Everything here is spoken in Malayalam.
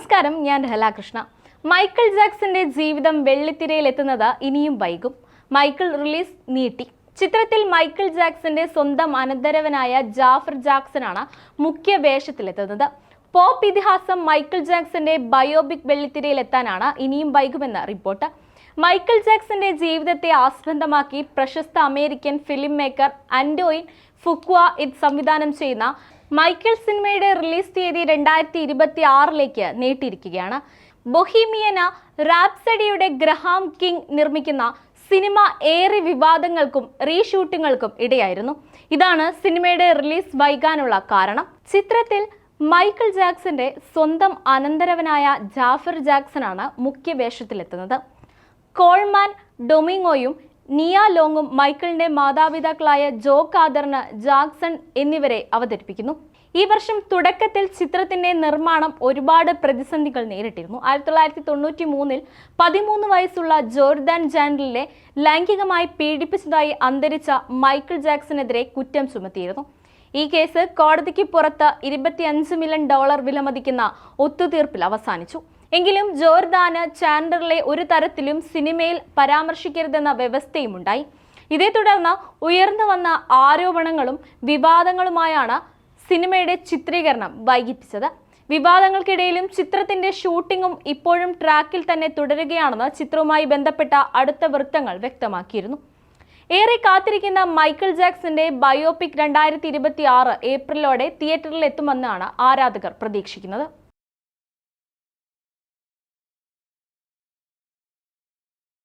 നമസ്കാരം ഞാൻ രഹലാകൃഷ്ണ. മൈക്കിൾ ജാക്സന്റെ ജീവിതം വെള്ളിത്തിരയിൽ എത്തുന്നത് ഇനിയും വൈകും. മൈക്കിൾ റിലീസ് നീട്ടി. ചിത്രത്തിൽ മൈക്കിൾ ജാക്സന്റെ സ്വന്തം അനന്തരവനായ ജാഫർ ജാക്സനാണ് മുഖ്യ വേഷത്തിലെത്തുന്നത്. പോപ്പ് ഇതിഹാസം മൈക്കിൾ ജാക്സന്റെ ബയോപിക് വെള്ളിത്തിരയിൽ എത്താനാണ് ഇനിയും വൈകുമെന്ന റിപ്പോർട്ട്. മൈക്കിൾ ജാക്സന്റെ ജീവിതത്തെ ആസ്പദമാക്കി പ്രശസ്ത American film maker Antoine Fuqua ഇത് സംവിധാനം ചെയ്യുന്ന മൈക്കിൾ സിനിമയുടെ റിലീസ് തീയതി രണ്ടായിരത്തി ഇരുപത്തി ആറിലേക്ക് നീട്ടിയിരിക്കുകയാണ്. ബൊഹീമിയന റാപ്സഡിയുടെ ഗ്രഹാം കിങ് നിർമ്മിക്കുന്ന സിനിമ ഏറെ വിവാദങ്ങൾക്കും റീഷൂട്ടിങ്ങുകൾക്കും ഇടയായിരുന്നു. ഇതാണ് സിനിമയുടെ റിലീസ് വൈകാനുള്ള കാരണം. ചിത്രത്തിൽ മൈക്കിൾ ജാക്സന്റെ സ്വന്തം അനന്തരവനായ ജാഫർ ജാക്സനാണ് മുഖ്യ വേഷത്തിലെത്തുന്നത് കോൾമാൻ ഡൊമിങ്ങോയും നിയ ലോങ്ങും മൈക്കിളിന്റെ മാതാപിതാക്കളായ ജോ കാദറിന് ജാക്സൺ എന്നിവരെ അവതരിപ്പിക്കുന്നു. ഈ വർഷം തുടക്കത്തിൽ ചിത്രത്തിന്റെ നിർമ്മാണം ഒരുപാട് പ്രതിസന്ധികൾ നേരിട്ടിരുന്നു. ആയിരത്തി തൊള്ളായിരത്തി തൊണ്ണൂറ്റി മൂന്നിൽ പതിമൂന്ന് വയസ്സുള്ള ജോർദാൻ ജാൻഡലിനെ ലൈംഗികമായി പീഡിപ്പിച്ചതായി അന്തരിച്ച മൈക്കിൾ ജാക്സണെതിരെ കുറ്റം ചുമത്തിയിരുന്നു. ഈ കേസ് കോടതിക്ക് പുറത്ത് ഇരുപത്തിയഞ്ച് മില്യൺ ഡോളർ വിലമതിക്കുന്ന ഒത്തുതീർപ്പിൽ അവസാനിച്ചു. എങ്കിലും ജോർദാന് ചാൻഡറിലെ ഒരു തരത്തിലും സിനിമയിൽ പരാമർശിക്കരുതെന്ന വ്യവസ്ഥയുമുണ്ടായി. ഇതേ തുടർന്ന് ഉയർന്നു വന്ന ആരോപണങ്ങളും വിവാദങ്ങളുമായാണ് സിനിമയുടെ ചിത്രീകരണം വൈകിപ്പിച്ചത്. വിവാദങ്ങൾക്കിടയിലും ചിത്രത്തിന്റെ ഷൂട്ടിങ്ങും ഇപ്പോഴും ട്രാക്കിൽ തന്നെ തുടരുകയാണെന്ന് ചിത്രവുമായി ബന്ധപ്പെട്ട അടുത്ത വൃത്തങ്ങൾ വ്യക്തമാക്കിയിരുന്നു. ഏറെ കാത്തിരിക്കുന്ന മൈക്കിൾ ജാക്സന്റെ ബയോപിക് രണ്ടായിരത്തി ഇരുപത്തി ആറ് ഏപ്രിലോടെ തിയേറ്ററിൽ എത്തുമെന്നാണ് ആരാധകർ പ്രതീക്ഷിക്കുന്നത്.